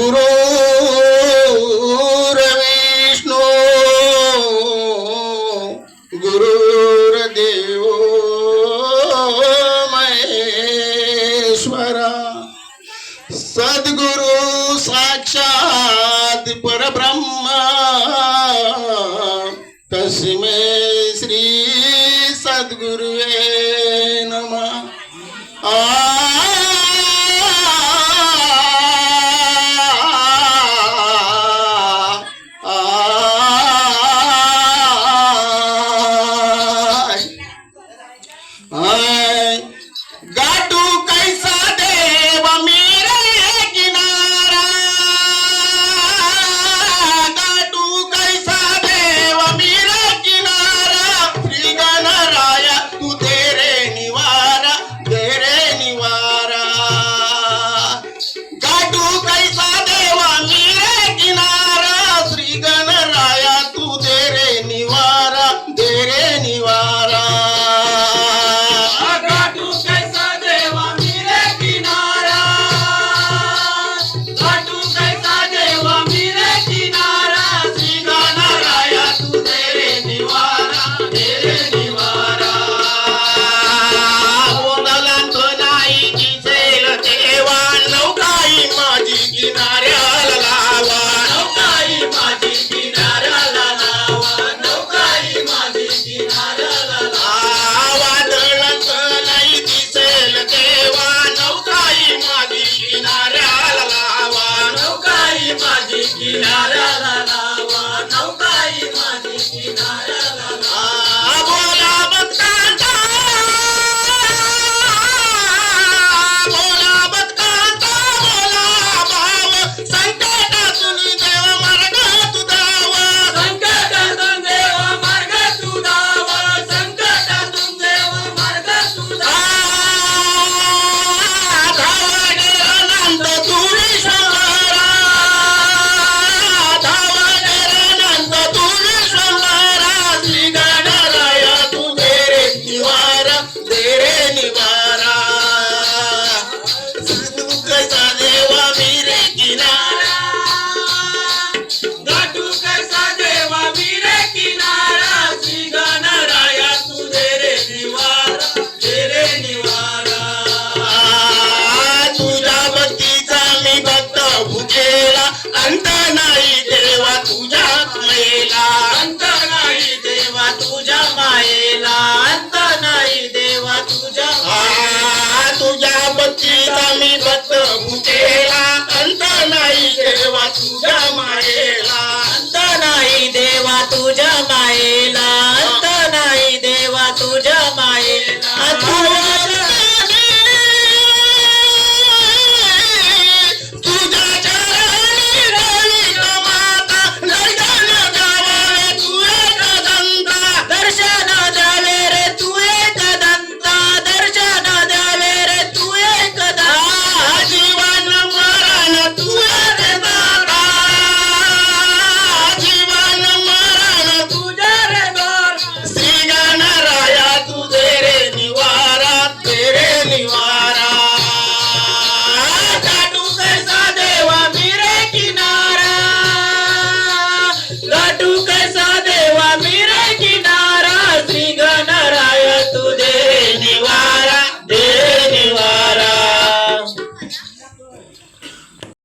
गुरु रविष्णो। गुरु गुरुर्देव महेश्वरा। सद्गुरु साक्षात परब्रह्मा। तस्मे श्री सद्गुरुवे मायेला अंत नाही देवा तुझ्या आ, तुझ्या बत्तीचा मी बत्त मुकेला अंत नाही देवा तुझ्या मायेला. अंत नाही देवा तुझ्या मायेला. अंत नाही देवा तुझ्या मायेला.